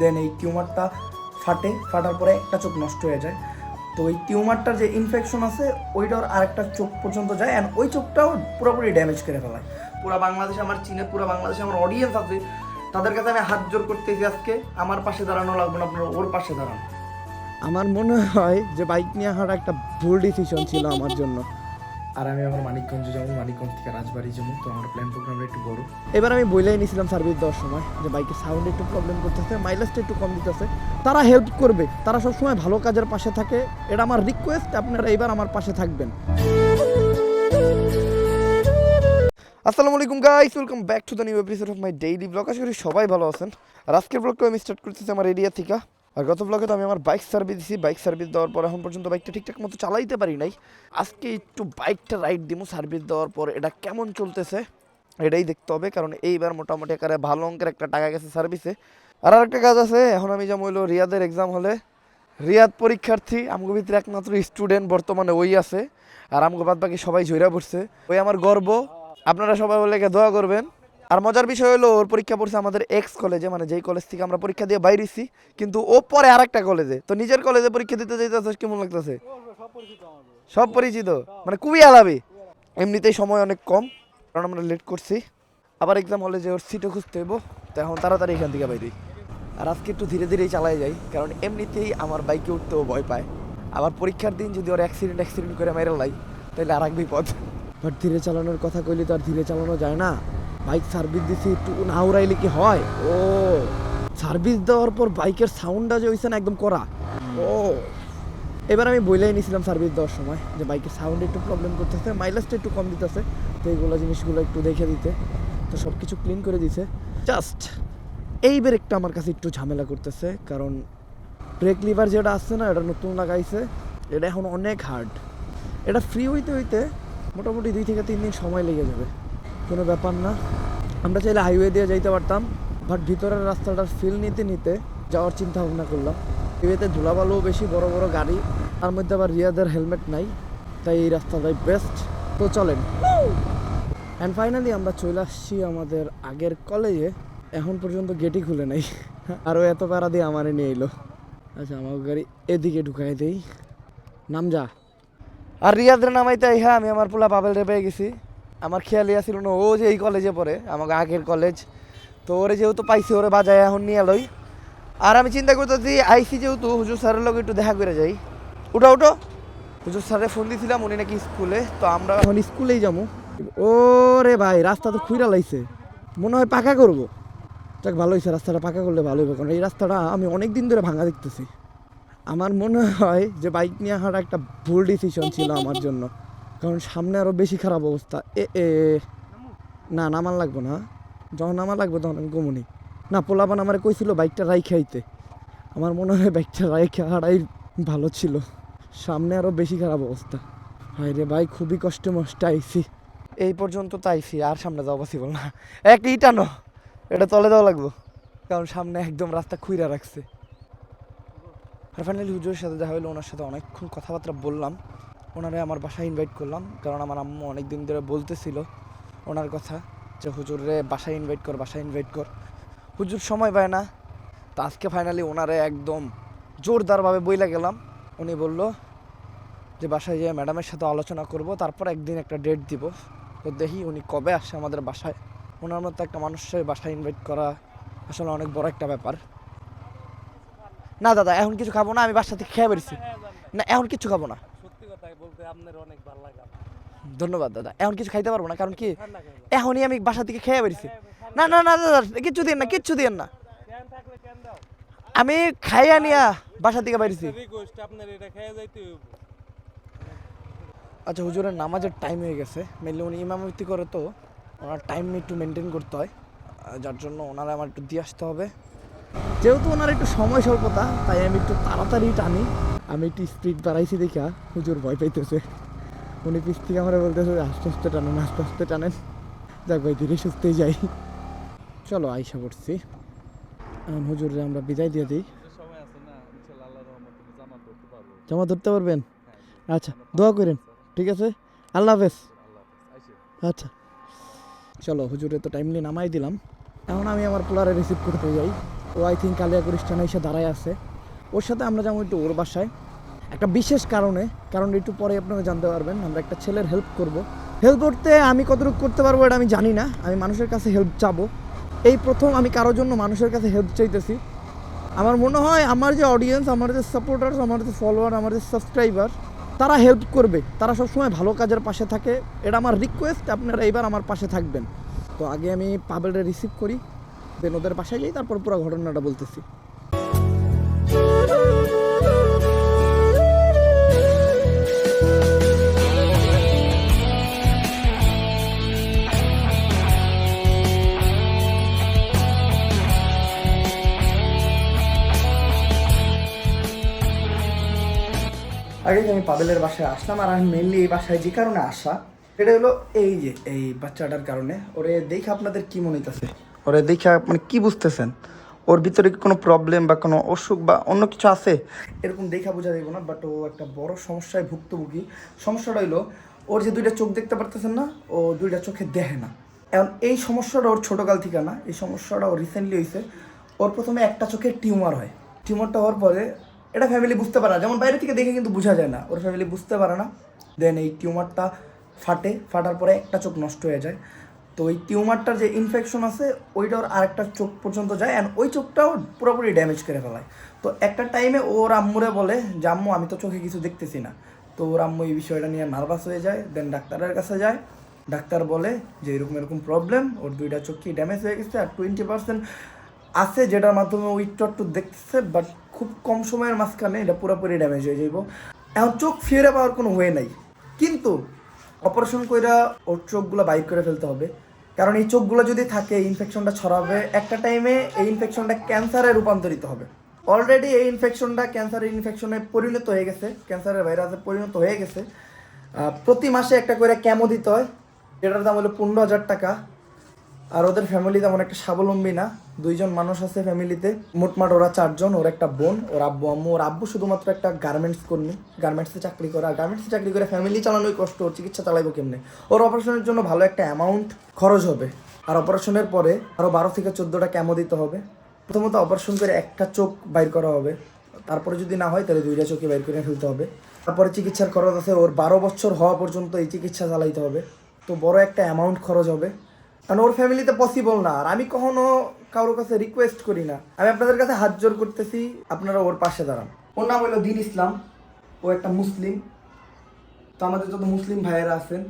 দেন এই টিউমারটা ফাটে, ফাটার পরে একটা চোখ নষ্ট হয়ে যায়। তো ওই টিউমারটার যে ইনফেকশন আছে, ওইটার আরেকটা চোখ পর্যন্ত যায় অ্যান্ড ওই চোখটাও পুরোপুরি ড্যামেজ করে ফেলায়। পুরো বাংলাদেশে আমার চীনে, পুরো বাংলাদেশে আমার অডিয়েন্স আছে, তাদের কাছে আমি হাত জোর করতেছি আজকে। আমার পাশে দাঁড়ানো লাগবে না, আপনারা ওর পাশে দাঁড়ান। আমার মনে হয় যে বাইক নিয়ে হাঁটা একটা ভুল ডিসিশন ছিল আমার জন্য। আর আমি আমার মানিকগঞ্জ যাব, মানিকগঞ্জ থেকে রাজবাড়ি যাব। তো আমার প্ল্যান প্রোগ্রামটা একটু বড়। এবার আমি বইলাই নিয়েছিলাম সার্ভিস দেওয়ার সময় যে বাইকের সাউন্ড একটু প্রবলেম করতেছে মাইলেজটা একটু কম দিতেছে। তারা হেল্প করবে। তারা সবসময় ভালো কাজের পাশে থাকে। এটা আমার রিকোয়েস্ট আপনারা এবার আমার পাশে থাকবেন। আসসালামু আলাইকুম guys welcome back to the new episode of my daily blog আশা করি সবাই ভালো আছেন। আর আজকের ব্লগটা আমি স্টার্ট করতেছি আমার এরিয়া থেকে। আর গত ব্লগে তো আমি আমার বাইক সার্ভিস দিছি। বাইক সার্ভিস দেওয়ার পর এখন পর্যন্ত বাইকটা ঠিকঠাক মতো চালাইতে পারি নাই। আজকে একটু বাইকটা রাইড দিব সার্ভিস দেওয়ার পর। এটা কেমন চলতেছে এটাই দেখতে হবে, কারণ এইবার মোটামুটি আকারে ভালো অঙ্কের একটা টাকা গেছে সার্ভিসে আর আরেকটা কাজ আছে, এখন আমি যেমন হইল রিয়াদের এক্সাম হলে। রিয়াদ পরীক্ষার্থী, আমগো ভিতরে একমাত্র স্টুডেন্ট বর্তমানে ওই আছে। আর আমগো বাদ বাকি সবাই ঝইরা পড়ছে। ওই আমার গর্ব। আপনারা সবাই বলে দোয়া করবেন। আর মজার বিষয় হলো, ওর পরীক্ষা পড়ছে আমাদের এক্স কলেজে মানে যেই কলেজ থেকে আমরা পরীক্ষা দিয়ে বাইরেছি, কিন্তু ও পরে আর একটা কলেজে তো নিজের কলেজে পরীক্ষা দিতে যাইতেছে, কেমন লাগতেছে? সব পরিচিত। মানে খুবই আলাবি এমনিতেই সময় অনেক কম, কারণ আমরা লেট করছি। আবার এক্সাম হলে যে ওর সিটও খুঁজতে হইব, তো এখন তাড়াতাড়ি এখান থেকে বাইরে। আর আজকে একটু ধীরে ধীরেই চালাই যাই, কারণ এমনিতেই আমার বাইকে উঠতেও ভয় পায়। আবার পরীক্ষার দিন যদি ওর অ্যাক্সিডেন্ট অ্যাক্সিডেন্ট করে মেরে লাই তাহলে আর এক বিপদ বাট ধীরে চালানোর কথা কইলে তো আর ধীরে চালানো যায় না। বাইক সার্ভিস দিছি, একটু না উড়াইলে কি হয়? ও, সার্ভিস দেওয়ার পর বাইকের সাউন্ডটা যে হইছে না একদম করা ও, এবার আমি বইলাই নিয়েছিলাম সার্ভিস দেওয়ার সময়, যে বাইকের সাউন্ড একটু প্রবলেম করতেছে মাইলেজটা একটু কম দিতেছে, তো এইগুলো জিনিসগুলো একটু দেখে দিতে। তো সব কিছু ক্লিন করে দিছে। জাস্ট এই ব্রেকটা আমার কাছে একটু ঝামেলা করতেছে, কারণ ব্রেক লিভার যেটা আসছে না, এটা নতুন লাগাইছে, এটা এখন অনেক হার্ড এটা ফ্রি হইতে হইতে মোটামুটি দুই থেকে তিন দিন সময় লেগে যাবে। কোনো ব্যাপার না। আমরা চাইলে হাইওয়ে দিয়ে যাইতে পারতাম বাট ভিতরের রাস্তাটার ফিল নিতে নিতে যাওয়ার চিন্তা ভাবনা করলাম হাইওয়েতে ধুলাবালুও বেশি, বড় বড় গাড়ি, তার মধ্যে আবার রিয়াদের হেলমেট নাই, তাই এই রাস্তাটাই বেস্ট তো চলেন। অ্যান্ড ফাইনালি আমরা চলে আসছি আমাদের আগের কলেজে এখন পর্যন্ত গেটই খুলে নাই। আরও এত প্যারা দিয়ে আমারে নিয়ে এলো। আচ্ছা আমার গাড়ি এদিকে ঢুকাই দেই। নাম যা। আর রিয়াদের নামাইতে হ্যাঁ আমি আমার পোলা পাবেল রে পেয়ে গেছি। আমার খেয়ালই আসছিল না, ও যে এই কলেজে পড়ে, আমাকে আগের কলেজ তো ওরে যেহেতু পাইছি, ওরে বাজায় এখন নিয়ে এলোই আর আমি চিন্তা করতেছি, আইসি যেহেতু, হুজুর স্যারের লোক একটু দেখা করে যাই। উঠো উঠো। হুজুর স্যারে ফোন দিয়েছিলাম উনি নাকি স্কুলে তো আমরা এখন স্কুলেই যাব। ও রে ভাই, রাস্তা তো খুঁড়া লাইছে। মনে হয় পাকা করব। যাক, ভালো হয়েছে রাস্তাটা পাকা করলে ভালো হবে, কারণ এই রাস্তাটা আমি অনেক দিন ধরে ভাঙা দেখতেছি। আমার মনে হয় যে বাইক নিয়ে হাঁটা একটা ভুল ডিসিশন ছিল আমার জন্য। কারণ সামনে আরও বেশি খারাপ অবস্থা। এ এ, না, নামান লাগবো না যখন নামান লাগবে তখন আমি কমুনি না, পোলাপান আমার কইছিল বাইকটা রাই খাইতে। আমার মনে হয় বাইকটা রাই হাঁটাই ভালো ছিল। সামনে আরও বেশি খারাপ অবস্থা। হাই রে ভাই, খুবই কষ্ট মষ্ট আইছি। এই পর্যন্ত তো আইছি, আর সামনে যাওয়া পসিবল না। একটা ইটানো এটা তলে দেওয়া লাগবো। কারণ সামনে একদম রাস্তা খুইরা রাখছে। আর ফাইনালি হুজুরের সাথে দেখা হলো ওনার সাথে অনেকক্ষণ কথাবার্তা বললাম। ওনারে আমার বাসায় ইনভাইট করলাম, কারণ আমার আম্মু অনেক দিন ধরে বলতেছিল ওনার কথা যে, হুজুরে বাসায় ইনভাইট কর, বাসায় ইনভাইট কর। হুজুর সময় পায় না। তো আজকে ফাইনালি ওনারে একদম জোরদারভাবে বইলা গেলাম। উনি বলল যে, বাসায় যেয়ে ম্যাডামের সাথে আলোচনা করব, তারপর একদিন একটা ডেট দিব। তো দেখি উনি কবে আসে আমাদের বাসায়। ওনার মতো একটা মানুষের বাসায় ইনভাইট করা আসলে অনেক বড় একটা ব্যাপার। না, দাদা, এখন কিছু খাব না, আমি বাসা থেকে খেয়ে বেরিয়েছি না, এখন কিছু খাব না। আপনার অনেক ভালো লাগে ধন্যবাদ দাদা। এখন কিছু খাইতে পারব না কারণ কি এখনই আমি বাসা থেকে খেয়ে বেরিয়েছি। না না না দাদা কিচ্ছু দিন না কিচ্ছু দিন না। আমি খাইয়া নিয়া বাসা থেকে বেরিয়েছি। আচ্ছা হুজুরের নামাজের টাইম হয়ে গেছে। মেনলি উনি ইমামতি করে তো। ওনার টাইম একটু মেনটেন করতে হয়। যার জন্য ওনারা আমার একটু দিয়ে আসতে হবে। যেহেতু ওনার একটু সময় স্বল্পতা, তাই আমি একটু তাড়াতাড়ি টানি। আমি একটু স্পিড বাড়াইছি দেখা, হুজুর ভয় পাইতেছে। উনি পিস থেকে আমরা বলতেছে আস্তে আস্তে টানেন, আস্তে আস্তে টানেন। যাক ভাই, ধীরে সুস্থেই যাই। চলো, আইসা পড়ছি। হুজুরে আমরা বিদায় দিয়ে দিই। জামা ধরতে পারবেন? আচ্ছা দোয়া করেন। ঠিক আছে? আল্লাহ হাফেজ। আচ্ছা। চলো, হুজুরে তো টাইমলি নামাই দিলাম। এখন আমি আমার পোলারে রিসিভ করতে যাই। ও আই থিঙ্ক কালিয়াকুড়ি স্টানে এসে দাঁড়ায় আছে। ওর সাথে আমরা যেমন একটু ওর বাসায়। একটা বিশেষ কারণে, কারণ একটু পরে আপনারা জানতে পারবেন, আমরা একটা ছেলের হেল্প করব। হেল্প করতে আমি কতটুকু করতে পারব এটা আমি জানি না, আমি মানুষের কাছে হেল্প চাবো। এই প্রথম আমি কারোর জন্য মানুষের কাছে হেল্প চাইতেছি। আমার মনে হয় আমার যে অডিয়েন্স আমার যে সাপোর্টার্স আমার যে ফলোয়ার আমার যে সাবস্ক্রাইবার তারা হেল্প করবে। তারা সবসময় ভালো কাজের পাশে থাকে। এটা আমার রিকোয়েস্ট আপনারা এইবার আমার পাশে থাকবেন। তো আগে আমি পাবেলটা রিসিভ করি। দেন ওদের বাসায় যাই তারপর পুরো ঘটনাটা বলতেছি। আগে আমি পাবেলের বাসায় আসলাম আর আমি মেনলি এই বাসায় যে কারণে আসা এটা হলো এই যে এই বাচ্চাটার কারণে। ওরে দেখে আপনাদের কি মনে হইতেছে? ওরে দেখে মানে কি বুঝতেছেন? ওর ভিতরে কি কোনো প্রবলেম বা কোনো অসুখ বা অন্য কিছু আছে? এরকম দেখা বোঝা যাবে না বাট ও একটা বড় সমস্যায় ভুক্তভোগী। সমস্যাটা হইল, ওর যে দুইটা চোখ দেখতে পারতেছেন না, ও দুইটা চোখে দেখে না। এখন এই সমস্যাটা ওর ছোটোকাল থেকে না, এই সমস্যাটা ওর রিসেন্টলি হয়েছে ওর প্রথমে একটা চোখে টিউমার হয়। টিউমারটা হওয়ার পরে এটা ফ্যামিলি বুঝতে পারে না। যেমন বাইরে থেকে দেখে কিন্তু বোঝা যায় না। ওর ফ্যামিলি বুঝতে পারে না। দেন এই টিউমারটা ফাটে, ফাটার পরে একটা চোখ নষ্ট হয়ে যায়। তো ওই টিউমারটার যে ইনফেকশন আছে ওইটা ওর আরেকটা চোখ পর্যন্ত যায় অ্যান্ড ওই চোখটাও পুরোপুরি ড্যামেজ করে ফেলায়। তো একটা টাইমে ওর আম্মুরে বলে যে, আম্মু, আমি তো চোখে কিছু দেখতেছি না। তো ওর আম্মু এই বিষয়টা নিয়ে নার্ভাস হয়ে যায়। দেন ডাক্তারের কাছে যায়। ডাক্তার বলে যে, এরকম এরকম প্রবলেম ওর দুইটা চোখই ড্যামেজ হয়ে গেছে আর টোয়েন্টি পার্সেন্ট আছে যেটার মাধ্যমে ওই একটু দেখতেছে বাট খুব কম সময়ের মাঝখানে এটা পুরোপুরি ড্যামেজ হয়ে যাইব। এখন চোখ ফিরে পাওয়ার কোনো ওয়ে নাই। কিন্তু অপারেশন কইরা ওর চোখগুলো বাইক করে ফেলতে হবে। কারণ এই চোখগুলো যদি থাকে ইনফেকশনটা ছড়াবে, একটা টাইমে এই ইনফেকশনটা ক্যান্সারে রূপান্তরিত হবে। অলরেডি এই ইনফেকশনটা ক্যান্সারের ইনফেকশনে পরিণত হয়ে গেছে, ক্যান্সারের ভাইরাসে পরিণত হয়ে গেছে। প্রতি মাসে একটা করে ক্যামো দিতে হয় এটার দাম হলো পনেরো হাজার টাকা। আর ওদের ফ্যামিলি তেমন একটা স্বাবলম্বী না। দুইজন মানুষ আছে ফ্যামিলিতে মোটমাট ওরা চারজন, ওর একটা বোন, ওর আব্বু, আম্মু। ওর আব্বু শুধুমাত্র একটা গার্মেন্টস কর্মী। গার্মেন্টসে চাকরি করা। গার্মেন্টসে চাকরি করে ফ্যামিলি চালানোই কষ্ট, ওর চিকিৎসা চালাইবো কেমনে? ওর অপারেশনের জন্য ভালো একটা অ্যামাউন্ট খরচ হবে। আর অপারেশনের পরে আরও বারো থেকে চোদ্দোটা ক্যামো দিতে হবে। প্রথমত অপারেশন করে একটা চোখ বাইর করা হবে। তারপরে যদি না হয়, তাহলে দুইটা চোখে বাইর করে ফেলতে হবে। তারপরে চিকিৎসার খরচ আছে। ওর বারো বছর হওয়া পর্যন্ত এই চিকিৎসা চালাইতে হবে। তো বড় একটা অ্যামাউন্ট খরচ হবে। কারণ ওর ফ্যামিলিতে পসিবল না। আর আমি কখনো কারোর কাছে রিকোয়েস্ট করি না। আমি আপনাদের কাছে হাত জোর করতেছি, আপনারা ওর পাশে দাঁড়ান। ওর নাম হলো দিন ইসলাম। ও একটা মুসলিম। তো আমাদের যত মুসলিম ভাইয়েরা আছেন,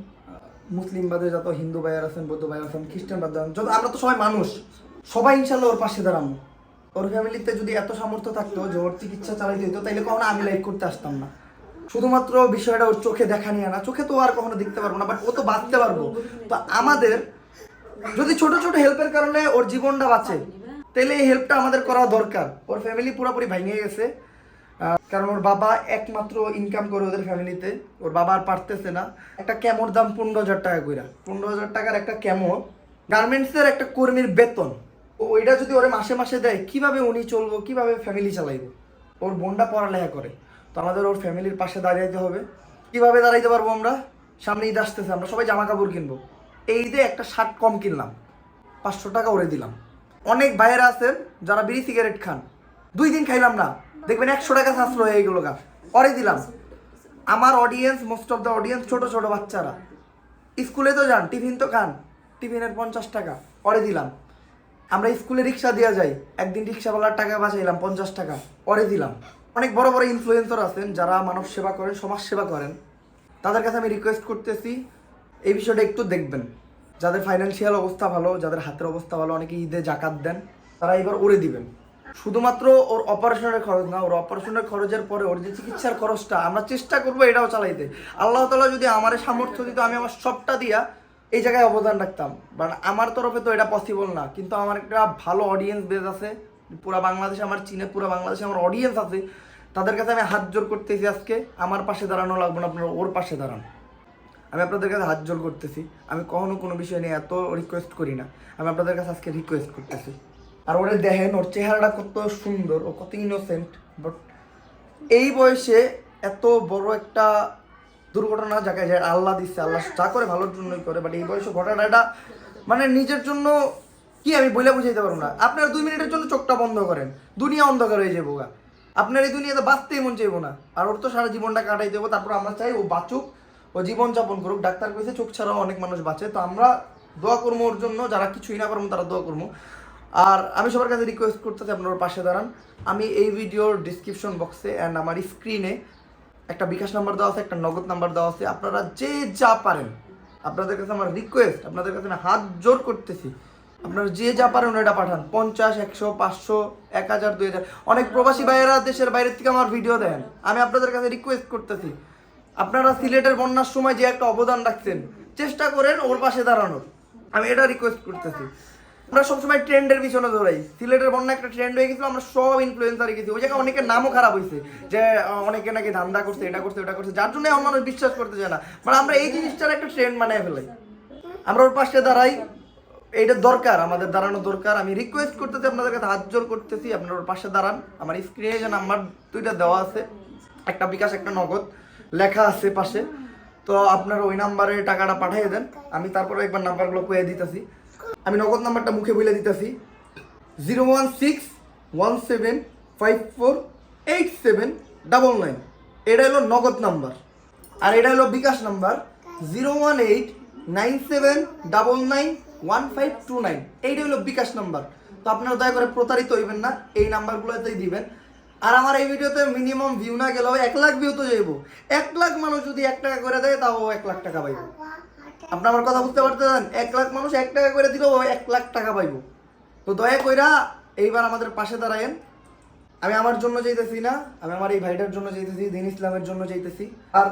মুসলিম বাদে যত হিন্দু ভাইয়েরা আছেন, বৌদ্ধ ভাইয়েরা আছেন, খ্রিস্টান বাদে যত আমরা তো সবাই মানুষ। সবাই ইনশাল্লাহ ওর পাশে দাঁড়াবো ওর ফ্যামিলিতে যদি এত সামর্থ্য থাকতো যে ওর চিকিৎসা চালাইতে হতো তাইলে কখনো আমি লাইক করতে আসতাম না। শুধুমাত্র বিষয়টা ওর চোখে দেখা নিয়ে না। চোখে তো আর কখনো দেখতে পারব না বাট ও তো বাঁচতে পারব। তো আমাদের যদি ছোট ছোট হেল্পের কারণে ওর জীবনটা বাঁচে, তাহলে এই হেল্পটা আমাদের করা দরকার। ওর ফ্যামিলি পুরোপুরি ভেঙে গেছে। কারণ ওর বাবা একমাত্র ইনকাম করে ওদের ফ্যামিলিতে ওর বাবা আর পারতেছে না। একটা ক্যামোর দাম পনেরো হাজার টাকা কইরা। পনেরো হাজার টাকার একটা ক্যামো গার্মেন্টসের একটা কর্মীর বেতন। ওইটা যদি ওরে মাসে মাসে দেয়, কীভাবে উনি চলবো, কীভাবে ফ্যামিলি চালাইবো? ওর বোনটা পড়ালেখা করে। তো আমাদের ওর ফ্যামিলির পাশে দাঁড়াইতে হবে। কীভাবে দাঁড়াইতে পারব আমরা? সামনে ঈদ আসতেছে, আমরা সবাই জামা কাপড় কিনবো। এই ঈদে একটা শার্ট কম কিনলাম, পাঁচশো টাকা ওরে দিলাম। অনেক বাইরে আছেন যারা বিড়ি সিগারেট খান। দুই দিন খাইলাম না, দেখবেন একশো টাকা সাশ্রয় হয়ে গেলো গা। পরে দিলাম। আমার audience most of the audience ছোট ছোট বাচ্চারা। স্কুলে তো যান, টিফিন তো খান, টিফিনের পঞ্চাশ টাকা পরে দিলাম। আমরা স্কুলে রিক্সা দেওয়া যাই, একদিন রিক্সাওয়ালার টাকা বাঁচাইলাম পঞ্চাশ টাকা পরে দিলাম। অনেক বড় বড় ইনফ্লুয়েন্সার আছেন যারা মানব সেবা করেন, সমাজ সেবা করেন। তাদের কাছে আমি রিকোয়েস্ট করতেছি এই বিষয়টা একটু দেখবেন। যাদের ফাইন্যান্সিয়াল অবস্থা ভালো, যাদের হাতের অবস্থা ভালো, অনেকে ঈদে জাকাত দেন, তারা এবার ওরে দিবেন। শুধুমাত্র ওর অপারেশনের খরচ না, ওর অপারেশনের খরচের পরে ওর যে চিকিৎসার খরচটা, আমরা চেষ্টা করব এটাও চালাইতে। আল্লাহ তালা যদি আমার সামর্থ্য দিত, আমি আমার সবটা দিয়া এই জায়গায় অবদান রাখতাম। বাট আমার তরফে তো এটা পসিবল না। কিন্তু আমার একটা ভালো অডিয়েন্স বেস আছে, পুরা বাংলাদেশে আমার চীনে, পুরা বাংলাদেশে আমার অডিয়েন্স আছে। তাদের কাছে আমি হাত জোর করতেছি আজকে, আমার পাশে দাঁড়ানো লাগবে না, আপনারা ওর পাশে দাঁড়ান। আমি আপনাদের কাছে হাত জোর করতেছি। আমি কখনো কোনো বিষয় নিয়ে এত রিকোয়েস্ট করি না। আমি আপনাদের কাছে আজকে রিকোয়েস্ট করতেছি। আর ওরে দেখেন, ওর চেহারাটা কত সুন্দর, ও কত ইনোসেন্ট বাট এই বয়সে এত বড় একটা দুর্ঘটনা জায়গায় যায় আল্লাহ দিচ্ছে আল্লাহ যা করে ভালোর জন্যই করে বাট এই বয়সে ঘটনাটা মানে নিজের জন্য কি আমি বলে বুঝাইতে পারব না। আপনার দুই মিনিটের জন্য চোখটা বন্ধ করেন। দুনিয়া অন্ধকার হয়ে যাব গা। আপনার এই দুনিয়াতে বাঁচতেই মন চাইব না। আর ওর তো সারা জীবনটা কাটাই দেবো তারপর আমরা চাই ও বাঁচুক। ও জীবন যাপন করুক, ডাক্তার কইছে চোখ ছাড়াও অনেক মানুষ বাঁচে, তো আমরা দোয়া করব ওর জন্য, যারা কিছুই না পারব তারা দোয়া করব আর আমি সবার কাছে রিকোয়েস্ট করতেছি আপনার পাশে দাঁড়ান। আমি এই ভিডিওর ডিসক্রিপশন বক্সে অ্যান্ড আমার স্ক্রিনে একটা বিকাশ নাম্বার দেওয়া আছে, একটা নগদ নাম্বার দেওয়া আছে। আপনারা যে যা পারেন, আপনাদের কাছে আমার রিকোয়েস্ট আপনাদের কাছে আমি হাত জোর করতেছি। আপনারা যে যা পারেন ওটা পাঠান। পঞ্চাশ, একশো, পাঁচশো, এক হাজার, দুই হাজার। অনেক প্রবাসী ভাইয়েরা দেশের বাইরের থেকে আমার ভিডিও দেন। আমি আপনাদের কাছে রিকোয়েস্ট করতেছি। আপনারা সিলেটের বন্যার সময় যে একটা অবদান রাখছেন, চেষ্টা করেন ওর পাশে দাঁড়ানোর। আমি এটা রিকোয়েস্ট করতেছি। আমরা সবসময় ট্রেন্ডের পিছনে ধরাই সিলেটের বন্যা একটা ট্রেন্ড হয়ে গেছিল, আমরা সব ইনফ্লুয়েন্সার গেছি। ওই জায়গায় অনেকের নামও খারাপ হয়েছে, যে অনেকে নাকি ধান্দা করছে, এটা করছে এটা করছে। যার জন্য মানুষ বিশ্বাস করতে চায় না। মানে আমরা এই জিনিসটার একটা ট্রেন্ড বানিয়ে ফেলাই। আমরা ওর পাশে দাঁড়াই। এটা দরকার, আমাদের দাঁড়ানো দরকার। আমি রিকোয়েস্ট করতেছি, আপনাদের কাছে হাত জোর করতেছি। আপনার ওর পাশে দাঁড়ান। আমার স্ক্রিনে যে নাম্বার দুইটা দেওয়া আছে, একটা বিকাশ, একটা নগদ। লেখা আছে পাশে। তো আপনারা ওই নাম্বারে টাকাটা পাঠিয়ে দেন। আমি তারপরে একবার নাম্বারগুলো কয়ে দিতেছি। আমি নগদ নাম্বারটা মুখে বলে দিতেছি। Zero one six one seven five four eight seven double nine. এটা হলো নগদ নাম্বার। আর এটা হলো bKash number. Zero one eight nine seven double nine one five two nine. এইটা হলো বিকাশ নাম্বার। তো আপনারা দয়া করে প্রতারিত হইবেন না। এই নাম্বারগুলোতেই দিবেন। আর আমার এই ভিডিওতে মিনিমাম ভিউ না গেলেও এক লাখ ভিউ তো যাইব। এক লাখ মানুষ যদি এক টাকা করে দেয়, তাও এক লাখ টাকা পাইব। আপনি আমার কথা বুঝতে পারতেছেন? এক লাখ মানুষ এক টাকা করে দিলেও এক লাখ টাকা পাইব। তো দয়া কইরা এইবার আমাদের পাশে দাঁড়ায়েন। আমি আমার জন্য চাইতেছি না, আমি আমার এই ভাইটার জন্য চাইতেছি দিন ইসলামের জন্য চাইতেছি আর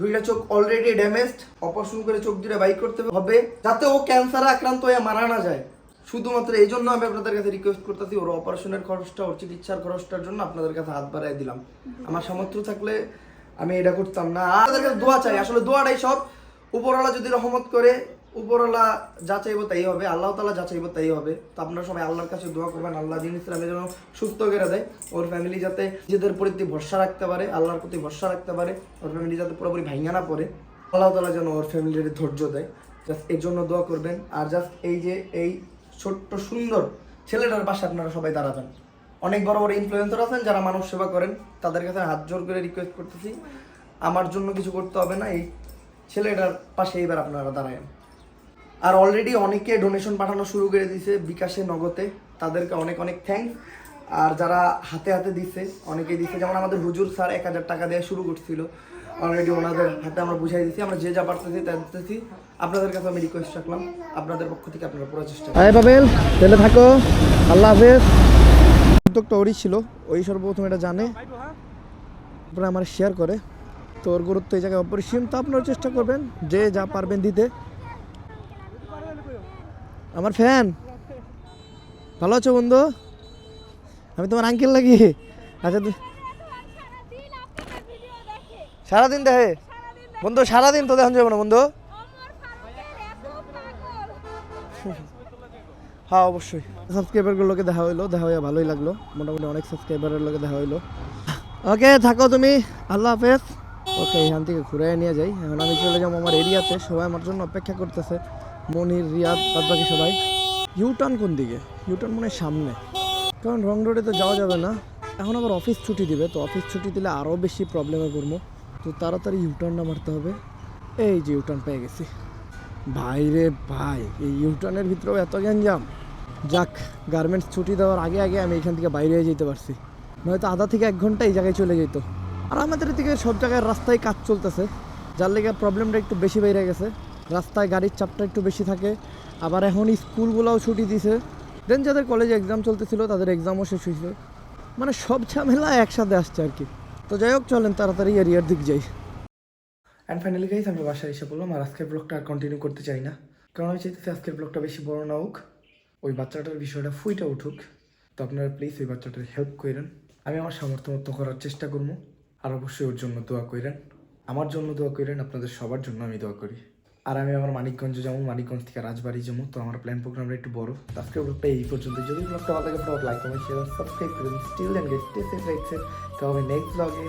দুইটা চোখ অলরেডি ড্যামেজড অপারেশন করে চোখ দুটা বাইক করতে হবে, যাতে ও ক্যান্সারে আক্রান্ত হয়ে মারা না যায়। শুধুমাত্র এই জন্য আমি আপনাদের কাছে রিকোয়েস্ট করতেছি, ওর অপারেশনের খরচটা, ওর চিকিৎসার খরচটার জন্য আপনাদের কাছে হাত বাড়াই দিলাম। আমার সামর্থ্য থাকলে আমি এটা করতাম না। আপনাদের কাছে দোয়া চাই, আসলে দোয়াটাই সব। উপরওয়ালা যদি রহমত করে, উপরওয়ালা যা চাইব তাই হবে, আল্লাহ তালা যা চাইব তাই হবে। তো আপনারা সবাই আল্লাহর কাছে দোয়া করবেন, আল্লাহ দিন ইসলামের জন্য সুস্থ করে দেয়, ওর ফ্যামিলি যাতে নিজেদের প্রতি ভরসা রাখতে পারে, আল্লাহর প্রতি ভরসা রাখতে পারে, ওর ফ্যামিলি যাতে পুরোপুরি ভাঙা না পড়ে। আল্লাহ তালা যেন ওর ফ্যামিলির ধৈর্য দেয়। জাস্ট এই জন্য দোয়া করবেন। আর জাস্ট এই যে, এই ছোট্ট, সুন্দর ছেলেটার পাশে আপনারা সবাই দাঁড়াবেন। অনেক বড় বড় ইনফ্লুয়েন্সার আছেন যারা মানুষ সেবা করেন, তাদের কাছে হাত জোর করে রিকোয়েস্ট করতেছি। আমার জন্য কিছু করতে হবে না, এই ছেলেটার পাশে এবার আপনারা দাঁড়ায়েন। আর অলরেডি অনেকে ডোনেশন পাঠানো শুরু করে দিয়েছে বিকাশে, নগদে। তাদেরকে অনেক অনেক থ্যাংক আর যারা হাতে হাতে দিছে অনেকেই দিচ্ছে। যেমন আমাদের হুজুর স্যার এক হাজার টাকা দেওয়া শুরু করছিল। অলরেডি ওনাদের হাতে আমরা বুঝাই দিচ্ছি আমরা যে যা পারতেছি তা দিতেছি। আপনাদের কাছে আমি রিকোয়েস্ট রাখলাম, আপনাদের পক্ষ থেকে আপনারা পুরো চেষ্টা করবেন। বাবেল, তাহলে থাকো। আল্লাহ হাফেজ। উদ্যোগটা ওরই ছিল, ওই সর্বপ্রথম এটা জানে। তারপরে আমার শেয়ার করে। তো ওর গুরুত্ব এই জায়গায় অপরিসীম, তো আপনারা চেষ্টা করবেন, যে যা পারবেন দিতে। আমার ফ্যান ভালো আছো বন্ধু? আমি তোমার আঙ্কেল লাগি আচ্ছা সারাদিন দেখে বন্ধু সারাদিন তো দেখান যাব না বন্ধু? হ্যাঁ অবশ্যই। সাবস্ক্রাইবারগুলোকে দেখা হইল দেখা হইয়া ভালোই লাগল। মোটামুটি অনেক সাবস্ক্রাইবারের লোকে দেখা হইল। ওকে থাকো তুমি। আল্লাহ হাফেজ। ওকে এখান থেকে ঘুরে নিয়ে যাই। এখন আমি চলে যাব আমার এরিয়াতে। সবাই আমার জন্য অপেক্ষা করতেছে। মনির রিয়াদ বাদ বাকি সবাই। ইউটার্ন কোন দিকে? ইউটার্ন মনে সামনে। কারণ রং রোডে তো যাওয়া যাবে না। এখন আবার অফিস ছুটি দিবে তো অফিস ছুটি দিলে আরও বেশি প্রবলেমে পড়ব। তো তাড়াতাড়ি ইউটার্নটা মারতে হবে। এই যে ইউটার্ন পেয়ে গেছি। ভাই রে ভাই, এই ইউটার্নের ভিতরেও এত গ্যাঞ্জাম। যাক গার্মেন্টস ছুটি দেওয়ার আগে আগে আমি এখান থেকে বাইরে যেতে পারছি। নয়তো আধা থেকে এক ঘণ্টা এই জায়গায় চলে যেত। আর আমাদের দিকে সব জায়গায় রাস্তায় কাজ চলতেছে। যার লেগে প্রবলেমটা একটু বেশি বেড়ে গেছে। রাস্তায় গাড়ির চাপটা একটু বেশি থাকে। আবার এখন স্কুলগুলোও ছুটি দিছে। দেন যাদের কলেজে এক্সাম চলতেছিল, তাদের এক্সামও শেষ হয়েছে। মানে সব ঝামেলা একসাথে আসছে আর কি। তো যাই হোক, চলেন তাড়াতাড়ি এরিয়ার দিক যাই। অ্যান্ড ফাইনালি গাইজ আমি বাসায় এসে বললাম, আর আজকের ব্লগটা আর কন্টিনিউ করতে চাই না। কারণ আমি চাইতেছি আজকের ব্লগটা বেশি বড় না হোক, ওই বাচ্চাটার বিষয়টা ফুইটা উঠুক। তো আপনারা প্লিজ ওই বাচ্চাটার হেল্প করেন। আমি আমার সামর্থ্য মতো করার চেষ্টা করব। আর অবশ্যই ওর জন্য দোয়া করেন। আমার জন্য দোয়া করেন, আপনাদের সবার জন্য আমি দোয়া করি। আর আমি আমার মানিকগঞ্জে যাব, মানিকগঞ্জ থেকে রাজবাড়ি যাব। তো আমার প্ল্যান প্রোগ্রামটা একটু বড়। আজকে ব্লগটা এই পর্যন্ত। যদি ব্লগটা ভালো লাগে লাইক কমেন্ট শেয়ার সাবস্ক্রাইব করুন still and get stay safe right safe তো হবে নেক্সট ব্লগে